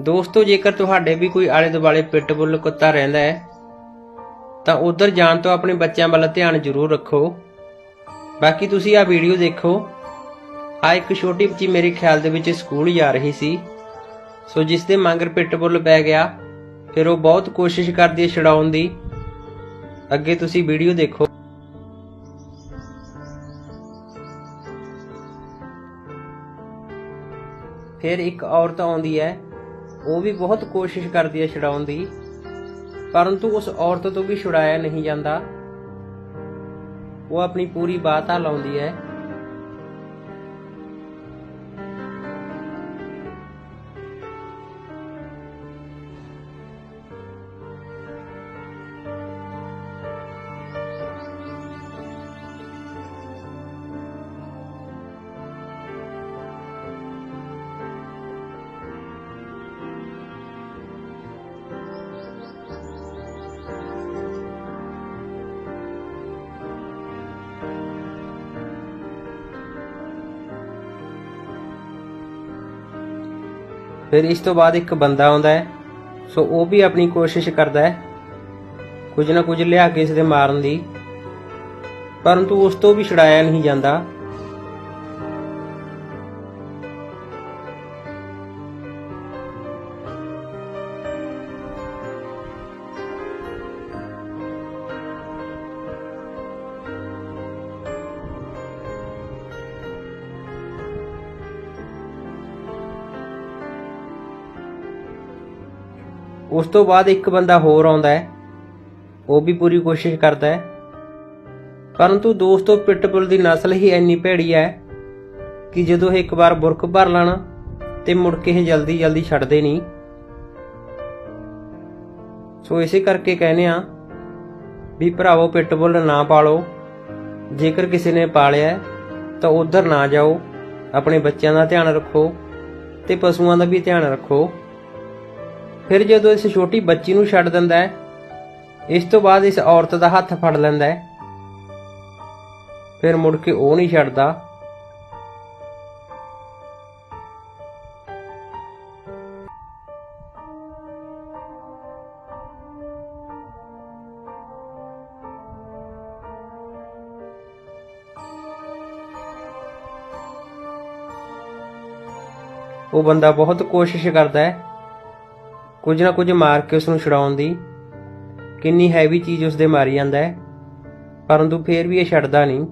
ਦੋਸਤੋ, ਜੇਕਰ ਤੁਹਾਡੇ ਵੀ ਕੋਈ ਆਲੇ ਦੁਆਲੇ ਪਿਟਬੁੱਲ ਕੁੱਤਾ ਰਹਿੰਦਾ ਹੈ, ਤਾਂ ਉਧਰ ਜਾਣ ਤੋਂ ਆਪਣੇ ਬੱਚਿਆਂ ਵੱਲ ਧਿਆਨ ਜ਼ਰੂਰ ਰੱਖੋ। ਬਾਕੀ ਤੁਸੀਂ ਆ ਵੀਡੀਓ ਦੇਖੋ। ਆ ਇੱਕ ਛੋਟੀ ਬੱਚੀ ਮੇਰੇ ਖਿਆਲ ਦੇ ਵਿੱਚ ਸਕੂਲ ਜਾ ਰਹੀ ਸੀ। ਸੋ ਜਿਸ ਦੇ ਮੰਗਰ ਪਿਟਬੁੱਲ ਪੈ ਗਿਆ, ਫਿਰ ਉਹ ਬਹੁਤ ਕੋਸ਼ਿਸ਼ ਕਰਦੀ ਹੈ ਛਡਾਉਣ ਦੀ। ਅੱਗੇ ਤੁਸੀਂ ਵੀਡੀਓ ਦੇਖੋ। ਫਿਰ ਇੱਕ ਔਰਤ ਆਉਂਦੀ ਹੈ। ਉਹ ਵੀ ਬਹੁਤ ਕੋਸ਼ਿਸ਼ ਕਰਦੀ ਹੈ ਛਡਾਉਣ ਦੀ, ਪਰੰਤੂ ਉਸ ਔਰਤ ਤੋਂ ਵੀ ਛੁਡਾਇਆ ਨਹੀਂ ਜਾਂਦਾ। ਉਹ ਆਪਣੀ ਪੂਰੀ ਬਾਤ ਆ ਲਾਉਂਦੀ ਹੈ। ਫਿਰ ਇਸ ਤੋਂ ਬਾਅਦ ਇੱਕ ਬੰਦਾ ਆਉਂਦਾ ਹੈ, ਸੋ ਉਹ ਵੀ ਆਪਣੀ ਕੋਸ਼ਿਸ਼ ਕਰਦਾ ਹੈ ਕੁਝ ਨਾ ਕੁਝ ਲਿਆ ਕੇ ਇਸ ਦੇ ਮਾਰਨ ਦੀ, ਪਰੰਤੂ ਉਸ ਤੋਂ ਵੀ ਛੁਡਾਇਆ ਨਹੀਂ ਜਾਂਦਾ। ਉਸ ਤੋਂ ਬਾਅਦ ਇੱਕ ਬੰਦਾ ਹੋਰ ਆਉਂਦਾ ਹੈ। ਉਹ ਵੀ ਪੂਰੀ ਕੋਸ਼ਿਸ਼ ਕਰਦਾ ਹੈ। ਪਰੰਤੂ ਦੋਸਤੋ ਪਿਟਬੁਲ ਦੀ ਨਸਲ ਹੀ ਇੰਨੀ ਭੈੜੀ ਹੈ ਕਿ ਜਦੋਂ ਇਹ ਇੱਕ ਵਾਰ ਬੁਰਕ ਭਰ ਲੈਣ ਤੇ ਮੁੜ ਕੇ ਇਹ ਜਲਦੀ ਜਲਦੀ ਛੱਡਦੇ ਨਹੀਂ। ਸੋ ਇਸੇ ਕਰਕੇ ਕਹਿੰਦੇ ਆ ਵੀ ਭਰਾਵੋ ਪਿਟਬੁਲ ਨਾ ਪਾਲੋ। ਜੇਕਰ ਕਿਸੇ ਨੇ ਪਾਲਿਆ ਤਾਂ ਉਧਰ ਨਾ ਜਾਓ। ਆਪਣੇ ਬੱਚਿਆਂ ਦਾ ਧਿਆਨ ਰੱਖੋ ਤੇ ਪਸ਼ੂਆਂ ਦਾ ਵੀ ਧਿਆਨ ਰੱਖੋ। ਫਿਰ ਜਦੋਂ ਇਸ ਛੋਟੀ ਬੱਚੀ ਨੂੰ ਛੱਡ ਦਿੰਦਾ ਹੈ, ਇਸ ਤੋਂ ਬਾਅਦ ਇਸ ਔਰਤ ਦਾ ਹੱਥ ਫੜ ਲੈਂਦਾ ਹੈ। ਫਿਰ ਮੁੜ ਕੇ ਉਹ ਨਹੀਂ ਛੱਡਦਾ। ਉਹ ਬੰਦਾ ਬਹੁਤ ਕੋਸ਼ਿਸ਼ ਕਰਦਾ ਹੈ। ਕੁਝ ਨਾ ਕੁਝ ਮਾਰ ਕੇ ਉਸ ਨੂੰ ਛੁਡਾਉਣ ਦੀ। ਕਿੰਨੀ ਹੈਵੀ ਚੀਜ਼ ਉਸ ਦੇ ਮਾਰੀ ਜਾਂਦਾ ਹੈ। ਪਰੰਤੂ ਫੇਰ ਵੀ ਇਹ ਛੱਡਦਾ ਨਹੀਂ।